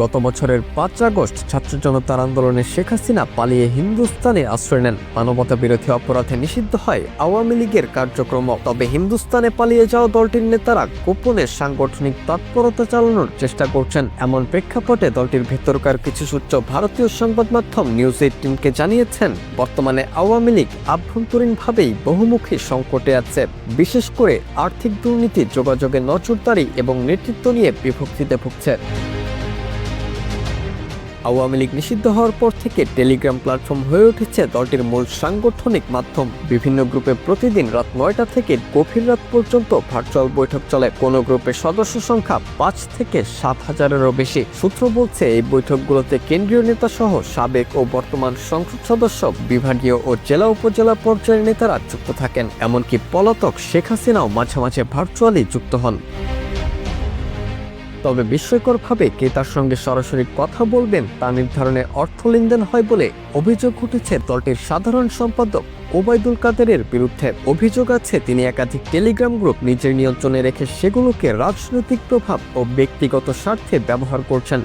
গত বছরের পাঁচ আগস্ট ছাত্র জনতার আন্দোলনে শেখ হাসিনা পালিয়ে হিন্দুস্তানে আশ্রয় নেন। মানবতা বিরোধী অপরাধে নিষিদ্ধ হয় আওয়ামী লীগের কার্যক্রম। তবে হিন্দুস্তানে পালিয়ে যাওয়া দলটির নেতারা গোপনে সাংগঠনিক তৎপরতা চালানোর চেষ্টা করছেন। এমন প্রেক্ষাপটে দলটির ভেতরকার কিছু সূত্র ভারতীয় সংবাদ মাধ্যম নিউজ এইটিনকে জানিয়েছেন, বর্তমানে আওয়ামী লীগ আভ্যন্তরীণভাবেই বহুমুখী সংকটে আছে। বিশেষ করে আর্থিক দুর্নীতি যোগাযোগে নজরদারি এবং নেতৃত্ব নিয়ে বিভক্তিতে ভুগছে। আওয়ামী লীগ নিষিদ্ধ হওয়ার পর থেকে টেলিগ্রাম প্ল্যাটফর্ম হয়ে উঠেছে দলটির মূল সাংগঠনিক মাধ্যম। বিভিন্ন গ্রুপে প্রতিদিন রাত নয়টা থেকে গভীর রাত পর্যন্ত ভার্চুয়াল বৈঠক চলে। কোনো গ্রুপের সদস্য সংখ্যা পাঁচ থেকে সাত হাজারেরও বেশি। সূত্র বলছে, এই বৈঠকগুলোতে কেন্দ্রীয় নেতা সহ সাবেক ও বর্তমান সংসদ সদস্য, বিভাগীয় ও জেলা উপজেলা পর্যায়ের নেতারা যুক্ত থাকেন। এমনকি পলাতক শেখ হাসিনাও মাঝে মাঝে ভার্চুয়ালি যুক্ত হন। তবে বিস্ময়করভাবে কে তার সঙ্গে সরাসরি কথা বলবেন তা নির্ধারণে অর্থ লেনদেন হয় বলে অভিযোগ উঠেছে দলটির সাধারণ সম্পাদক ওবায়দুল কাদেরের বিরুদ্ধে। অভিযোগ আছে, তিনি একাধিক টেলিগ্রাম গ্রুপ নিজের নিয়ন্ত্রণে রেখে সেগুলোকে রাজনৈতিক প্রভাব ও ব্যক্তিগত স্বার্থে ব্যবহার করছেন।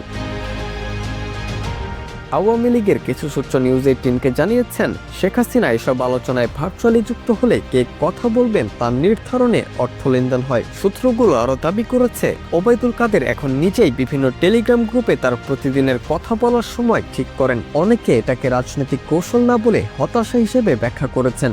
আওয়ামী লীগের কিছু সূত্র নিউজ এইটিনকে জানিয়েছেন, শেখ হাসিনা এসব আলোচনায় ভার্চুয়ালি যুক্ত হলে কে কথা বলবেন তার নির্ধারণে অর্থ লেনদেন হয়। সূত্রগুলো আরও দাবি করেছে, ওবায়দুল কাদের এখন নিজেই বিভিন্ন টেলিগ্রাম গ্রুপে তার প্রতিদিনের কথা বলার সময় ঠিক করেন। অনেকে এটাকে রাজনৈতিক কৌশল না বলে হতাশা হিসেবে ব্যাখ্যা করেছেন।